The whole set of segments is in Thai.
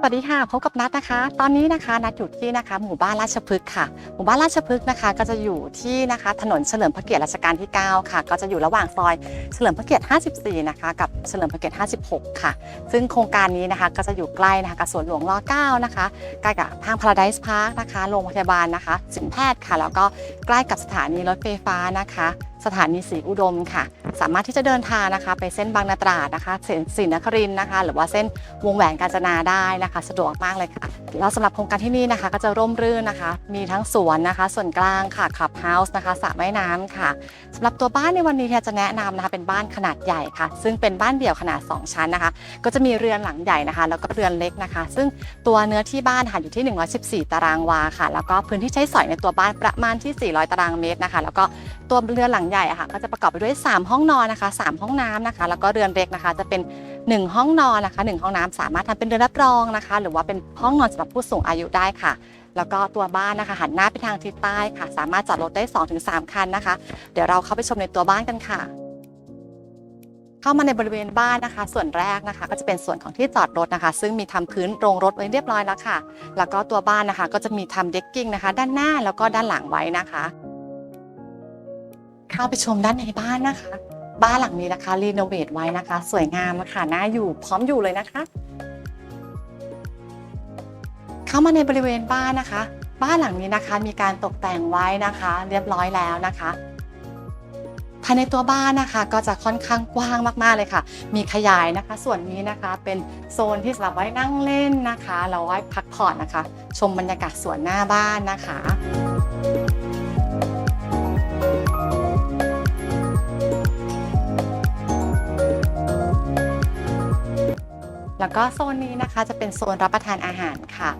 สวัสดีค่ะพบกับนัดนะคะ ตอนนี้นะคะนัดอยู่ที่นะคะ หมู่บ้านราชพฤกษ์ค่ะ หมู่บ้านราชพฤกษ์นะคะ ก็จะอยู่ที่นะคะถนนเฉลิมพระเกียรติรัชกาลที่ 9 ค่ะ ก็จะอยู่ระหว่างซอยเฉลิมพระเกียรติ 54 นะคะ กับเฉลิมพระเกียรติ 56 ค่ะ ซึ่งโครงการนี้นะคะก็จะอยู่ใกล้นะคะกับสวนหลวงร9นะคะใกล้กับทาง Paradise Park นะคะโรงพยาบาลนะคะสินแพทย์ค่ะ แล้วก็ใกล้กับสถานีรถไฟฟ้านะคะสถานีศรีอุดมค่ะ สามารถที่จะเดินทางนะคะ ไปเส้นบางนาตราดนะคะเส้นศรีนครินทร์นะคะ หรือว่าเส้นวงแหวนกาญจนาได้นะคะสะดวกมากเลยค่ะ แล้วสำหรับโครงการที่นี่นะคะ ก็จะร่มรื่นนะคะ มีทั้งสวนนะคะ ส่วนกลางค่ะคลับเฮาส์นะคะสระว่ายน้ำค่ะสำหรับตัวบ้านในวันนี้เนี่จะแนะนำนะคะเป็นบ้านขนาดใหญ่ค่ะ ซึ่งเป็นบ้านเดี่ยวขนาด 2 ชั้นนะคะ ก็จะมีเรือนหลังใหญ่นะคะ แล้วก็เรือนเล็กนะคะ ซึ่งตัวเนื้อที่บ้านค่ะอยู่ที่ 114 ตารางวาค่ะ แล้วก็พื้นที่ใช้สอยในตัวบ้านประมาณที่ 400 ตารางเมตรนะคะ แล้วก็ตัวเรือนหลังใหญ่อะค่ะก็จะประกอบไปด้วย 3 ห้องนอนนะคะ 3 ห้องน้ำนะคะ แล้วก็เรือนเล็กนะคะ จะเป็น 1 ห้องนอนนะคะ 1 ห้องน้ำสามารถทำเป็นเรือนรับรองนะคะ หรือว่าเป็นห้องนอนสำหรับผู้สูงอายุได้ค่ะ แล้วก็ตัวบ้านนะคะหันหน้าไปทางทิศใต้ค่ะ สามารถจอดรถได้ 2-3 คันนะคะ เดี๋ยวเราเข้าไปชมในตัวบ้านกันค่ะเข้ามาในบริเวณบ้านนะคะ ส่วนแรกนะคะ ก็จะเป็นส่วนของที่จอดรถนะคะ ซึ่งมีทำพื้นโรงรถไว้เรียบร้อยแล้วค่ะ แล้วก็ตัวบ้านนะคะ ก็จะมีทำเด็กกิ้งนะคะ ด้านหน้าแล้วก็ด้านหลังไว้นะคะเข้าไปชมด้านในบ้านนะคะ บ้านหลังนี้นะคะรีโนเวทไว้นะคะ สวยงามค่ะน่าอยู่พร้อมอยู่เลยนะคะามาในบริเวณบ้านนะคะ บ้านหลังนี้นะคะมีการตกแต่งไว้นะคะ เรียบร้อยแล้วนะคะภายในตัวบ้านนะคะก็จะค่อนข้างกว้างมากๆเลยค่ะ มีขยายนะคะ ส่วนนี้นะคะเป็นโซนที่สำหรับไว้นั่งเล่นนะคะ เราไว้พักผ่อนนะคะ ชมบรรยากาศสวนหน้าบ้านนะคะแล้วก็โซนนี้นะคะจะเป็นโซนรับประทานอาหารค่ะ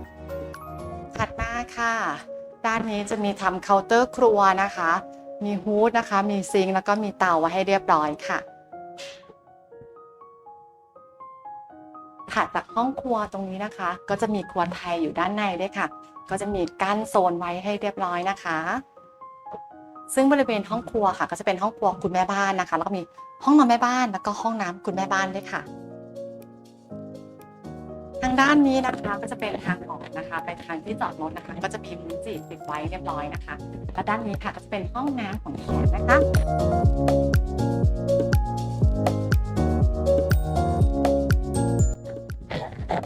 ค่ะ ด้านนี้จะมีทำเคาน์เตอร์ครัวนะคะ มีฮูดนะคะ มีซิงแล้วก็มีเตาไว้ให้เรียบร้อยค่ะถัดจากห้องครัวตรงนี้นะคะ ก็จะมีครัวไทยอยู่ด้านในด้วยค่ะ ก็จะมีกั้นโซนไว้ให้เรียบร้อยนะคะ ซึ่งบริเวณห้องครัวค่ะ ก็จะเป็นห้องครัวคุณแม่บ้านนะคะ แล้วก็มีห้องนอนแม่บ้านแล้วก็ห้องน้ำคุณแม่บ้านด้วยค่ะ ทางด้านนี้นะคะก็จะเป็นทางออกนะคะ ไปทางที่จอดรถนะคะ ก็จะมีมุ้งจีบติดไว้เรียบร้อยนะคะและด้านนี้ค่ะก็จะเป็นห้องน้ำของแขกนะคะ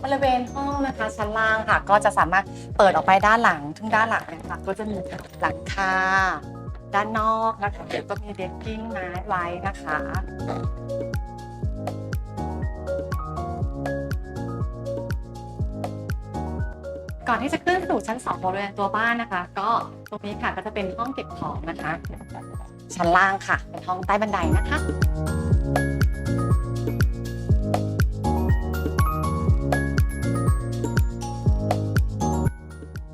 บริเวณห้องนะคะชั้นล่างค่ะ ก็จะสามารถเปิดออกไปด้านหลังทึ่งด้านหลังนะคะก็จะมีหลังคาด้านนอกนะคะแล้วก็มีเด็กกิ้งไม้ไว้นะคะ ก่อนที่จะขึ้นสู่ชั้น2บริเวณตัวบ้านนะคะ ก็ตรงนี้ค่ะก็จะเป็นห้องเก็บของนะคะ ชั้นล่างค่ะ เป็นห้องใต้บันไดนะคะ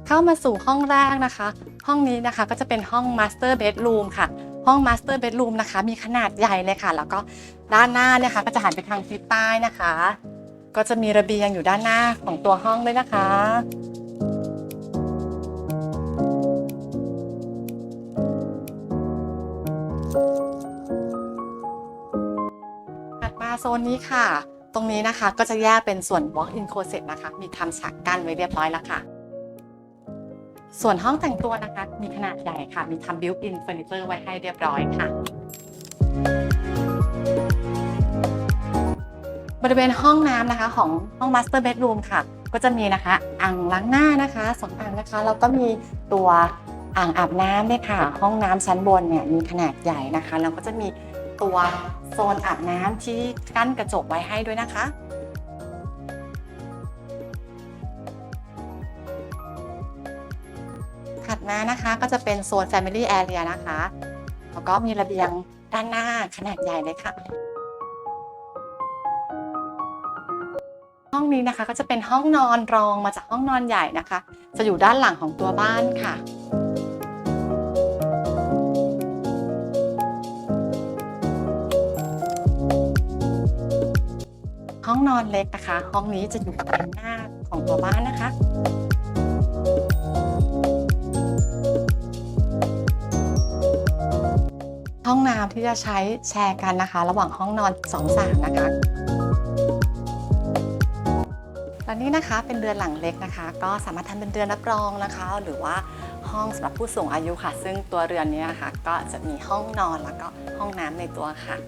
เข้ามาสู่ห้องแรกนะคะ ห้องนี้นะคะก็จะเป็นห้อง Master Bedroom ค่ะ ห้อง Master Bedroom นะคะ มีขนาดใหญ่เลยค่ะ แล้วก็ด้านหน้าเนี่ยค่ะก็จะหันไปทางทิศใต้นะคะ ก็จะมีระเบียงอยู่ด้านหน้าของตัวห้องด้วยนะคะ โซนนี้ค่ะ ตรงนี้นะคะก็จะแยกเป็นส่วน walk-in closet นะคะ มีทำฉากกั้นไว้เรียบร้อยแล้วค่ะ ส่วนห้องแต่งตัวนะคะ มีขนาดใหญ่ค่ะ มีทำ built-in furniture ไว้ให้เรียบร้อยค่ะ บริเวณห้องน้ำนะคะของห้อง master bedroom ค่ะ ก็จะมีนะคะอ่างล้างหน้านะคะสองอ่างนะคะแล้วก็มีตัวอ่างอาบน้ำเนี่ยค่ะ ห้องน้ำชั้นบนเนี่ยมีขนาดใหญ่นะคะแล้วก็จะมี ตัวโซนอาบน้ำที่กั้นกระจกไว้ให้ด้วยนะคะถัดมานะคะก็จะเป็นโซน Family Area นะคะ แล้วก็มีระเบียงด้านหน้าขนาดใหญ่เลยค่ะ ห้องนี้นะคะก็จะเป็นห้องนอนรองมาจากห้องนอนใหญ่นะคะ จะอยู่ด้านหลังของตัวบ้านค่ะ ห้องนอนเล็กนะคะ ห้องนี้จะอยู่ด้านหน้าของตัวบ้านนะคะห้องน้ำที่จะใช้แชร์กันนะคะ ระหว่างห้องนอน2 3นะคะและนี้นะคะเป็นเรือนหลังเล็กนะคะ ก็สามารถทำเป็นเรือนรับรองนะคะ หรือว่าห้องสำหรับผู้สูงอายุค่ะ ซึ่งตัวเรือนนี้ค่ะก็จะมีห้องนอนแล้วก็ห้องน้ำในตัวค่ะ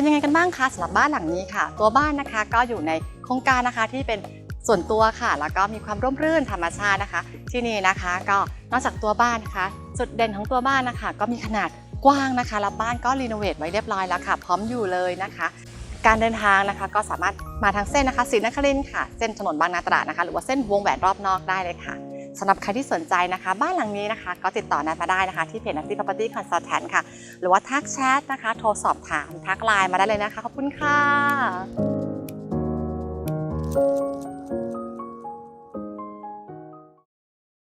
เป็นยังไงกันบ้างคะสำหรับบ้านหลังนี้ค่ะ ตัวบ้านนะคะก็อยู่ในโครงการนะคะที่เป็นส่วนตัวค่ะ แล้วก็มีความร่มรื่นธรรมชาตินะคะ ที่นี่นะคะ ก็นอกจากตัวบ้านนะคะจุดเด่นของตัวบ้านนะคะ ก็มีขนาดกว้างนะคะแล้วบ้านก็รีโนเวทไว้เรียบร้อยแล้วค่ะ พร้อมอยู่เลยนะคะ การเดินทางนะคะก็สามารถมาทางเส้นนะคะศรีนครินทร์ค่ะ เส้นถนนบางนาตราดนะคะ หรือว่าเส้นวงแหวนรอบนอกได้เลยค่ะ สำหรับใครที่สนใจนะคะ บ้านหลังนี้นะคะ ก็ติดต่อนัดมาได้นะคะ ที่เพจ Nancy Property Consultant ค่ะ หรือว่าทักแชทนะคะ โทรสอบถาม ทักไลน์มาได้เลยนะคะ ขอบคุณค่ะ